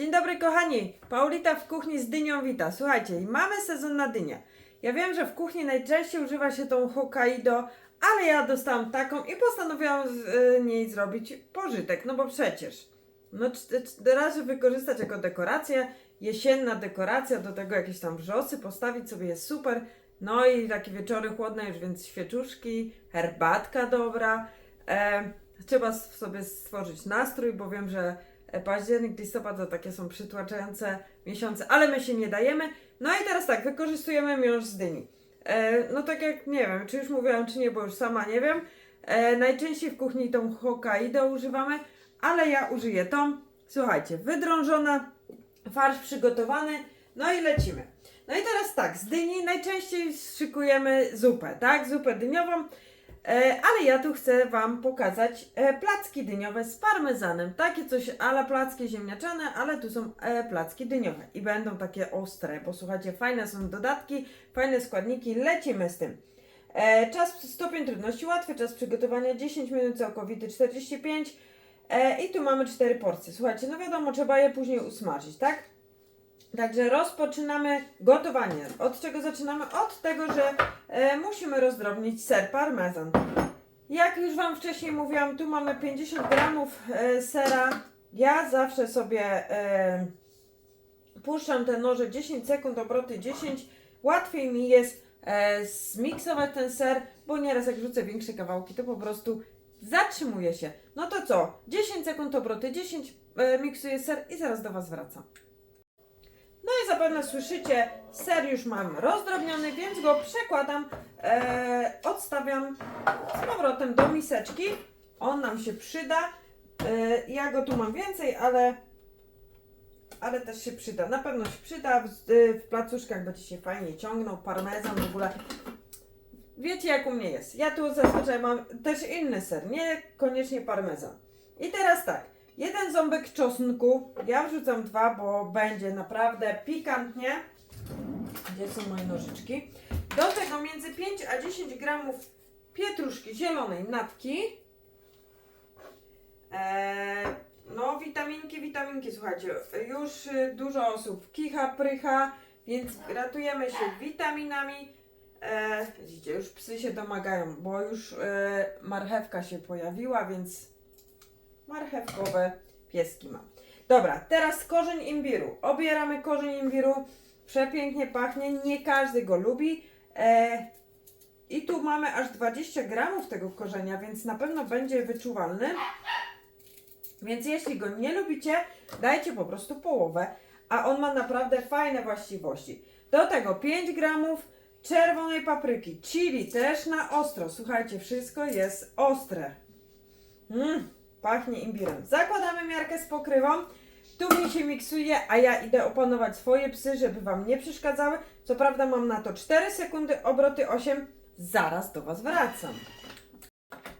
Dzień dobry kochani, Paulita w kuchni z dynią wita. Słuchajcie, mamy sezon na dynię. Ja wiem, że w kuchni najczęściej używa się tą Hokkaido, ale ja dostałam taką i postanowiłam z y, niej zrobić pożytek, no bo przecież. No cz- cz- razy wykorzystać jako dekorację, jesienna dekoracja, do tego jakieś tam wrzosy postawić sobie jest super. No i takie wieczory chłodne już, więc świeczuszki, herbatka dobra. E, trzeba sobie stworzyć nastrój, bo wiem, że październik, listopad to takie są przytłaczające miesiące, ale my się nie dajemy. No i teraz tak, wykorzystujemy miąższ z dyni. E, no tak jak, nie wiem, czy już mówiłam, czy nie, bo już sama nie wiem. E, najczęściej w kuchni tą Hokkaido używamy, ale ja użyję tą. Słuchajcie, wydrążona, farsz przygotowany, no i lecimy. No i teraz tak, z dyni najczęściej szykujemy zupę, tak? Zupę dyniową, ale ja tu chcę Wam pokazać e, placki dyniowe z parmezanem. Takie coś ala placki ziemniaczane, ale tu są e, placki dyniowe i będą takie ostre, bo słuchajcie, fajne są dodatki, fajne składniki, lecimy z tym. E, czas, stopień trudności łatwy, czas przygotowania 10 minut, całkowity 45 e, i tu mamy 4 porcje. Słuchajcie, no wiadomo, trzeba je później usmażyć, tak? Także rozpoczynamy gotowanie. Od czego zaczynamy? Od tego, że e, musimy rozdrobnić ser parmezan. Jak już Wam wcześniej mówiłam, tu mamy 50 gramów e, sera. Ja zawsze sobie e, puszczam te noże 10 sekund, obroty 10. Łatwiej mi jest e, zmiksować ten ser, bo nieraz jak rzucę większe kawałki, to po prostu zatrzymuje się. No to co? 10 sekund, obroty 10, e, miksuję ser i zaraz do Was wracam. No i zapewne słyszycie, ser już mam rozdrobniony, więc go przekładam, e, odstawiam z powrotem do miseczki. On nam się przyda. E, ja go tu mam więcej, ale, ale też się przyda. Na pewno się przyda. W, w placuszkach będzie się fajnie ciągnął, parmezan w ogóle. Wiecie jak u mnie jest. Ja tu zazwyczaj mam też inny ser, nie koniecznie parmezan. I teraz tak. Jeden ząbek czosnku. Ja wrzucam dwa, bo będzie naprawdę pikantnie. Gdzie są moje nożyczki? Do tego między 5 a 10 gramów pietruszki zielonej natki. Eee, no, witaminki, witaminki, słuchajcie, już y, dużo osób kicha, prycha, więc ratujemy się witaminami. E, widzicie, już psy się domagają, bo już e, marchewka się pojawiła, więc marchewkowe pieski mam. Dobra, teraz korzeń imbiru. Obieramy korzeń imbiru. Przepięknie pachnie, nie każdy go lubi. E, I tu mamy aż 20 gramów tego korzenia, więc na pewno będzie wyczuwalny. Więc jeśli go nie lubicie, dajcie po prostu połowę, a on ma naprawdę fajne właściwości. Do tego 5 gramów czerwonej papryki, chili też na ostro. Słuchajcie, wszystko jest ostre. Mmm, pachnie imbirem. Zakładamy miarkę z pokrywą. Tu mi się miksuje, a ja idę opanować swoje psy, żeby Wam nie przeszkadzały. Co prawda mam na to 4 sekundy, obroty 8. Zaraz do Was wracam.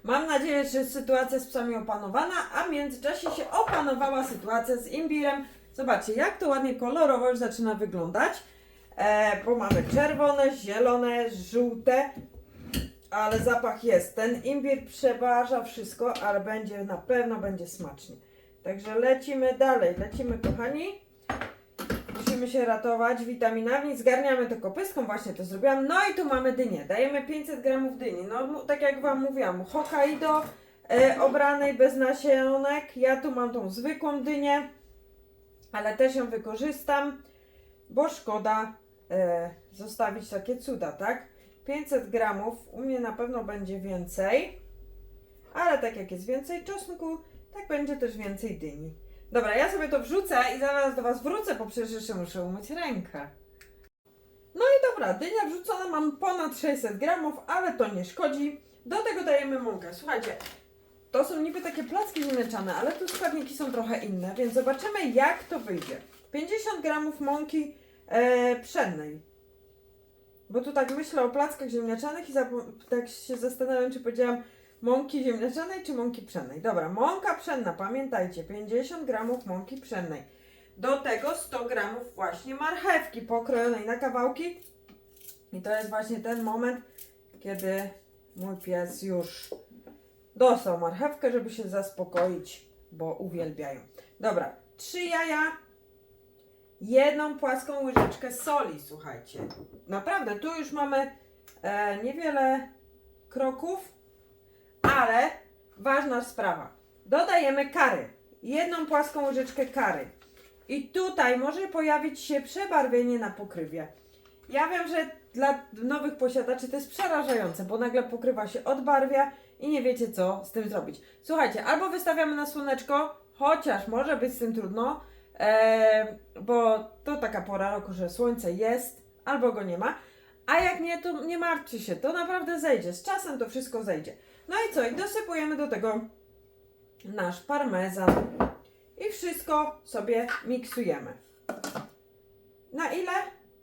Mam nadzieję, że sytuacja z psami opanowana, a w międzyczasie się opanowała sytuacja z imbirem. Zobaczcie, jak to ładnie kolorowo już zaczyna wyglądać. E, bo mamy czerwone, zielone, żółte, ale zapach jest. Ten imbir przeważa wszystko, ale będzie na pewno będzie smacznie. Także lecimy dalej, lecimy kochani. Musimy się ratować witaminami. Zgarniamy to kopyską, właśnie to zrobiłam. No i tu mamy dynię. Dajemy 500 gramów dyni. No tak jak Wam mówiłam, Hokkaido e, obranej bez nasionek. Ja tu mam tą zwykłą dynię, ale też ją wykorzystam, bo szkoda e, zostawić takie cuda, tak? 500 gramów, u mnie na pewno będzie więcej, ale tak jak jest więcej czosnku, tak będzie też więcej dyni. Dobra, ja sobie to wrzucę i zaraz do Was wrócę, bo przecież jeszcze muszę umyć rękę. No i dobra, dynia wrzucona mam ponad 600 gramów, ale to nie szkodzi. Do tego dajemy mąkę. Słuchajcie, to są niby takie placki ziemniaczane, ale tu składniki są trochę inne, więc zobaczymy jak to wyjdzie. 50 gramów mąki e, pszennej. Bo tu tak myślę o plackach ziemniaczanych i tak się zastanawiam, czy powiedziałam mąki ziemniaczanej czy mąki pszennej. Dobra, mąka pszenna, pamiętajcie, 50 gramów mąki pszennej. Do tego 100 gramów właśnie marchewki pokrojonej na kawałki. I to jest właśnie ten moment, kiedy mój pies już dostał marchewkę, żeby się zaspokoić, bo uwielbiają. Dobra, trzy jaja, jedną płaską łyżeczkę soli, słuchajcie. Naprawdę, tu już mamy e, niewiele kroków, ale ważna sprawa. Dodajemy kary. Jedną płaską łyżeczkę kary. I tutaj może pojawić się przebarwienie na pokrywie. Ja wiem, że dla nowych posiadaczy to jest przerażające, bo nagle pokrywa się odbarwia i nie wiecie co z tym zrobić. Słuchajcie, albo wystawiamy na słoneczko, chociaż może być z tym trudno, e, bo to taka pora roku, że słońce jest, albo go nie ma. A jak nie, to nie martwcie się, to naprawdę zejdzie. Z czasem to wszystko zejdzie. No i co? I dosypujemy do tego nasz parmezan. I wszystko sobie miksujemy. Na ile?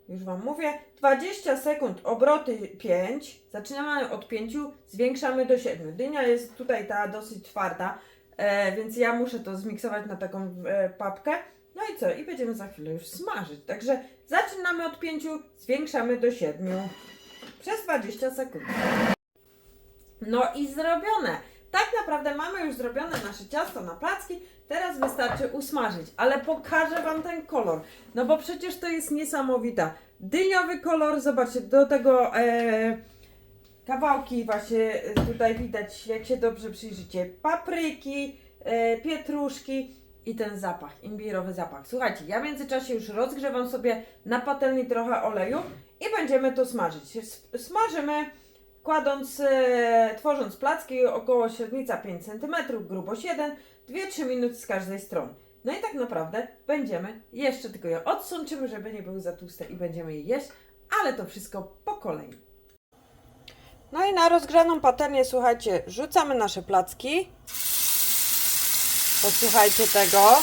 Już Wam mówię. 20 sekund, obroty 5. Zaczynamy od 5, zwiększamy do 7. Dynia jest tutaj ta dosyć twarda, e, więc ja muszę to zmiksować na taką e, papkę. No i co? I będziemy za chwilę już smażyć. Także zaczynamy od 5, zwiększamy do 7. Przez 20 sekund. No i zrobione. Tak naprawdę mamy już zrobione nasze ciasto na placki. Teraz wystarczy usmażyć, ale pokażę Wam ten kolor. No bo przecież to jest niesamowita. Dyniowy kolor, zobaczcie, do tego e, kawałki właśnie tutaj widać, jak się dobrze przyjrzycie. Papryki, e, pietruszki i ten zapach, imbirowy zapach. Słuchajcie, ja w międzyczasie już rozgrzewam sobie na patelni trochę oleju i będziemy to smażyć. Smażymy kładąc, e, tworząc placki około średnica 5 cm, grubość 1, 2-3 minuty z każdej strony. No i tak naprawdę będziemy jeszcze tylko je odsączymy, żeby nie były za tłuste i będziemy je jeść, ale to wszystko po kolei. No i na rozgrzaną patelnię, słuchajcie, rzucamy nasze placki. Posłuchajcie tego.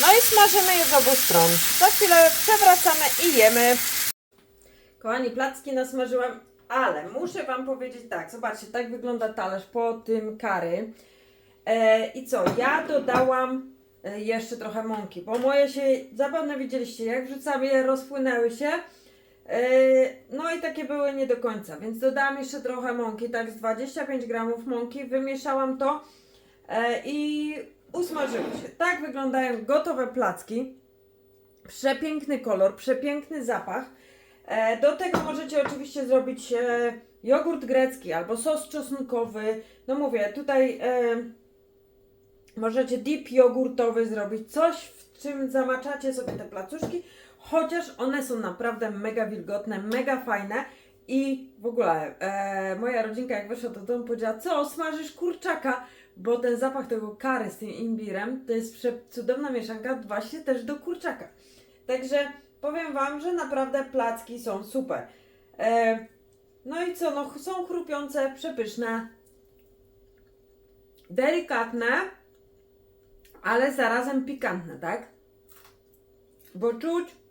No i smażymy je z obu stron. Za chwilę przewracamy i jemy. Kochani, placki nasmażyłam, ale muszę Wam powiedzieć tak, zobaczcie, tak wygląda talerz po tym kary. E, I co, ja dodałam e, jeszcze trochę mąki, bo moje się, zapewne widzieliście, jak wrzucam je, rozpłynęły się. E, no i takie były nie do końca, więc dodałam jeszcze trochę mąki, tak z 25 gramów mąki, wymieszałam to e, i usmażyły się. Tak wyglądają gotowe placki. Przepiękny kolor, przepiękny zapach. E, Do tego możecie oczywiście zrobić jogurt grecki albo sos czosnkowy. No mówię, tutaj możecie dip jogurtowy zrobić, coś w czym zamaczacie sobie te placuszki, chociaż one są naprawdę mega wilgotne, mega fajne. I w ogóle e, moja rodzinka jak weszła do domu powiedziała, co, smażysz kurczaka? Bo ten zapach tego kary z tym imbirem to jest cudowna mieszanka właśnie też do kurczaka. Także powiem Wam, że naprawdę placki są super. E, no i co, no są chrupiące, przepyszne, delikatne, ale zarazem pikantne, tak? Bo czuć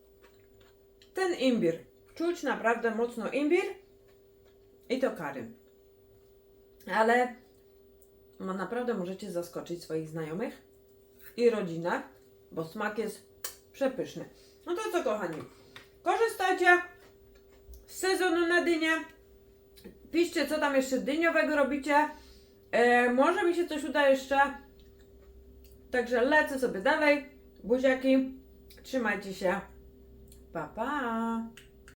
ten imbir. Czuć naprawdę mocno imbir i to kary. Ale naprawdę możecie zaskoczyć swoich znajomych i rodzinę, bo smak jest przepyszny. No to co kochani, korzystajcie z sezonu na dynię. Piszcie co tam jeszcze dyniowego robicie. E, może mi się coś uda jeszcze. Także lecę sobie dalej. Buziaki, trzymajcie się. Pa, pa.